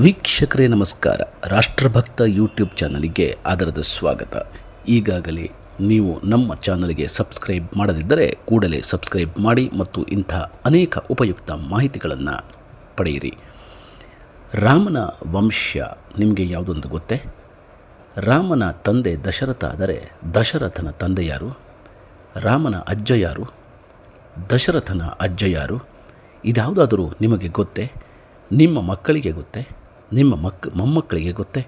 ವೀಕ್ಷಕರೇ ನಮಸ್ಕಾರ. ರಾಷ್ಟ್ರಭಕ್ತ ಯೂಟ್ಯೂಬ್ ಚಾನಲಿಗೆ ಆದರದ ಸ್ವಾಗತ. ಈಗಾಗಲೇ ನೀವು ನಮ್ಮ ಚಾನಲ್ಗೆ ಸಬ್ಸ್ಕ್ರೈಬ್ ಮಾಡದಿದ್ದರೆ ಕೂಡಲೇ ಸಬ್ಸ್ಕ್ರೈಬ್ ಮಾಡಿ ಮತ್ತು ಇಂಥ ಅನೇಕ ಉಪಯುಕ್ತ ಮಾಹಿತಿಗಳನ್ನು ಪಡೆಯಿರಿ. ರಾಮನ ವಂಶ ನಿಮಗೆ ಯಾವುದೊಂದು ಗೊತ್ತೇ? ರಾಮನ ತಂದೆ ದಶರಥ ಆದರೆ ದಶರಥನ ತಂದೆ ಯಾರು? ರಾಮನ ಅಜ್ಜ ಯಾರು? ದಶರಥನ ಅಜ್ಜ ಯಾರು? ಇದ್ಯಾವುದಾದರೂ ನಿಮಗೆ ಗೊತ್ತೇ? ನಿಮ್ಮ ಮಕ್ಕಳಿಗೆ ಗೊತ್ತೇ? ನಿಮ್ಮ ಮಕ್, ಮೊಮ್ಮಕ್ಕಳಿಗೆ ಗೊತ್ತೇ?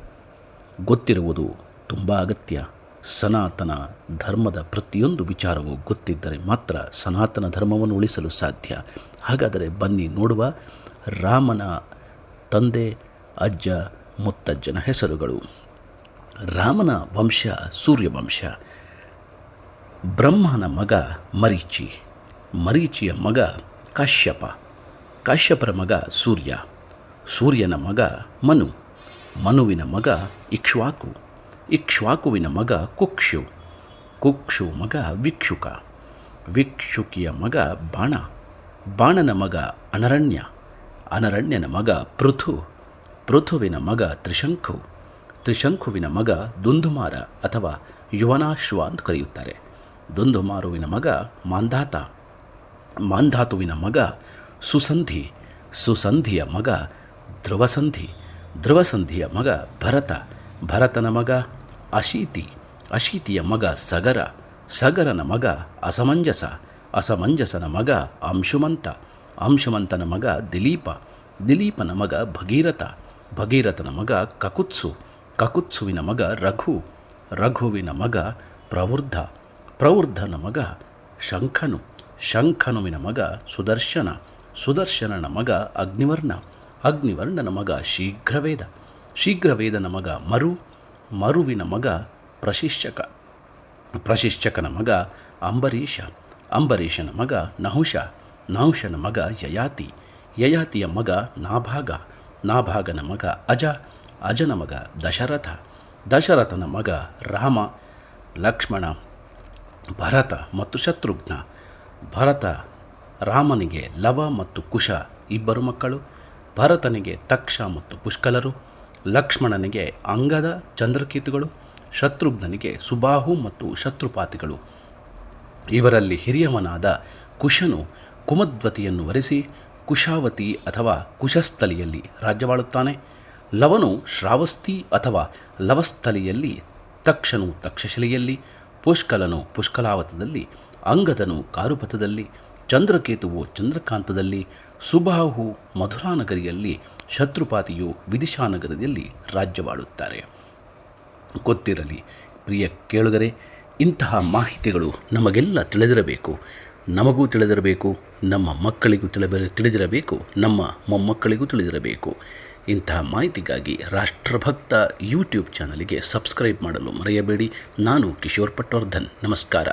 ಗೊತ್ತಿರುವುದು ತುಂಬ ಅಗತ್ಯ. ಸನಾತನ ಧರ್ಮದ ಪ್ರತಿಯೊಂದು ವಿಚಾರವೂ ಗೊತ್ತಿದ್ದರೆ ಮಾತ್ರ ಸನಾತನ ಧರ್ಮವನ್ನು ಉಳಿಸಲು ಸಾಧ್ಯ. ಹಾಗಾದರೆ ಬನ್ನಿ ನೋಡುವ ರಾಮನ ತಂದೆ, ಅಜ್ಜ, ಮುತ್ತಜ್ಜನ ಹೆಸರುಗಳು. ರಾಮನ ವಂಶ ಸೂರ್ಯವಂಶ. ಬ್ರಹ್ಮನ ಮಗ ಮರೀಚಿ. ಮರೀಚಿಯ ಮಗ ಕಾಶ್ಯಪ. ಕಾಶ್ಯಪರ ಮಗ ಸೂರ್ಯ. ಸೂರ್ಯನ ಮಗ ಮನು, ಮನುವಿನ ಮಗ ಇಕ್ಷ್ವಾಕು, ಇಕ್ಷ್ವಾಕುವಿನ ಮಗ ಕುಕ್ಷು ಕುಕ್ಷು ಮಗ ವಿಕ್ಷುಕ, ವಿಕ್ಷುಕಿಯ ಮಗ ಬಾಣ, ಬಾಣನ ಮಗ ಅನರಣ್ಯ, ಅನರಣ್ಯನ ಮಗ ಪೃಥು, ಪೃಥುವಿನ ಮಗ ತ್ರಿಶಂಕು ತ್ರಿಶಂಕುವಿನ ಮಗ ದುಂದುಮಾರ ಅಥವಾ ಯುವನಾಶ್ವ ಅಂತ ಕರೆಯುತ್ತಾರೆ. ದುಂದುಮಾರುವಿನ ಮಗ ಮಾಂಧಾತ, ಮಾಂಧಾತುವಿನ ಮಗ ಸುಸಂಧಿ, ಸುಸಂಧಿಯ ಮಗ ಧ್ರುವಸಂಧಿ. ಧ್ರುವಸಂಧಿಯ ಮಗ ಭರತ. ಭರತನ ಮಗ ಅಶೀತಿ. ಅಶೀತಿಯ ಮಗ ಸಗರ. ಸಗರನ ಮಗ ಅಸಮಂಜಸ. ಅಸಮಂಜಸನ ಮಗ ಅಂಶುಮಂತ. ಅಂಶುಮಂತನ ಮಗ ದಿಲೀಪ. ದಿಲೀಪನ ಮಗ ಭಗೀರಥ. ಭಗೀರಥನ ಮಗ ಕಕುತ್ಸು. ಕಕುತ್ಸುವಿನ ಮಗ ರಘು. ರಘುವಿನ ಮಗ ಪ್ರವೃದ್ಧ. ಪ್ರವೃದ್ಧನ ಮಗ ಶಂಖನು. ಶಂಖನುವಿನ ಮಗ ಸುದರ್ಶನ. ಸುದರ್ಶನನ ಮಗ ಅಗ್ನಿವರ್ಣ. ಅಗ್ನಿವರ್ಣನ ಮಗ ಶೀಘ್ರವೇದ. ಶೀಘ್ರವೇದನ ಮಗ ಮರು, ಮರುವಿನ ಮಗ ಪ್ರಶಿಷ್ಯಕ. ಪ್ರಶಿಷ್ಯಕನ ಮಗ ಅಂಬರೀಷ. ಅಂಬರೀಷನ ಮಗ ನಹುಷ. ನಹುಷನ ಮಗ ಯಯಾತಿ. ಯಯಾತಿಯ ಮಗ ನಾಭಾಗ. ನಾಭಾಗನ ಮಗ ಅಜ. ಅಜನ ಮಗ ದಶರಥ. ದಶರಥನ ಮಗ ರಾಮ. ಲಕ್ಷ್ಮಣ. ಭರತ ಮತ್ತು ಶತ್ರುಘ್ನ. ಭರತ ರಾಮನಿಗೆ ಲವ ಮತ್ತು ಕುಶ ಇಬ್ಬರು ಮಕ್ಕಳು. ಭರತನಿಗೆ ತಕ್ಷ ಮತ್ತು ಪುಷ್ಕಲರು, ಲಕ್ಷ್ಮಣನಿಗೆ ಅಂಗದ ಚಂದ್ರಕೀತುಗಳು ಶತ್ರುಘ್ನನಿಗೆ ಸುಬಾಹು ಮತ್ತು ಶತ್ರುಪಾತಿಗಳು. ಇವರಲ್ಲಿ ಹಿರಿಯವನಾದ ಕುಶನು ಕುಮದ್ವತಿಯನ್ನು ವರೆಸಿ ಕುಶಾವತಿ ಅಥವಾ ಕುಶಸ್ಥಲಿಯಲ್ಲಿ ರಾಜ್ಯವಾಳುತ್ತಾನೆ. ಲವನು ಶ್ರಾವಸ್ತಿ ಅಥವಾ ಲವಸ್ಥಲಿಯಲ್ಲಿ, ತಕ್ಷನು ತಕ್ಷಶಿಲೆಯಲ್ಲಿ, ಪುಷ್ಕಲನು ಪುಷ್ಕಲಾವತದಲ್ಲಿ, ಅಂಗದನು ಕಾರುಪಥದಲ್ಲಿ, ಚಂದ್ರಕೇತುವು ಚಂದ್ರಕಾಂತದಲ್ಲಿ ಸುಬಾಹು ಮಧುರಾನಗರಿಯಲ್ಲಿ ಶತ್ರುಪಾತಿಯು ವಿದಿಶಾನಗರದಲ್ಲಿ ರಾಜ್ಯವಾಡುತ್ತಾರೆ. ಗೊತ್ತಿರಲಿ ಪ್ರಿಯ ಕೇಳುಗರೆ, ಇಂತಹ ಮಾಹಿತಿಗಳು ನಮಗೆಲ್ಲ ತಿಳಿದಿರಬೇಕು. ನಮಗೂ ತಿಳಿದಿರಬೇಕು, ನಮ್ಮ ಮಕ್ಕಳಿಗೂ ತಿಳಿದಿರ ತಿಳಿದಿರಬೇಕು, ನಮ್ಮ ಮೊಮ್ಮಕ್ಕಳಿಗೂ ತಿಳಿದಿರಬೇಕು. ಇಂತಹ ಮಾಹಿತಿಗಾಗಿ ರಾಷ್ಟ್ರಭಕ್ತ ಯೂಟ್ಯೂಬ್ ಚಾನಲಿಗೆ ಸಬ್ಸ್ಕ್ರೈಬ್ ಮಾಡಲು ಮರೆಯಬೇಡಿ. ನಾನು ಕಿಶೋರ್ ಪಟ್ವರ್ಧನ್ ನಮಸ್ಕಾರ.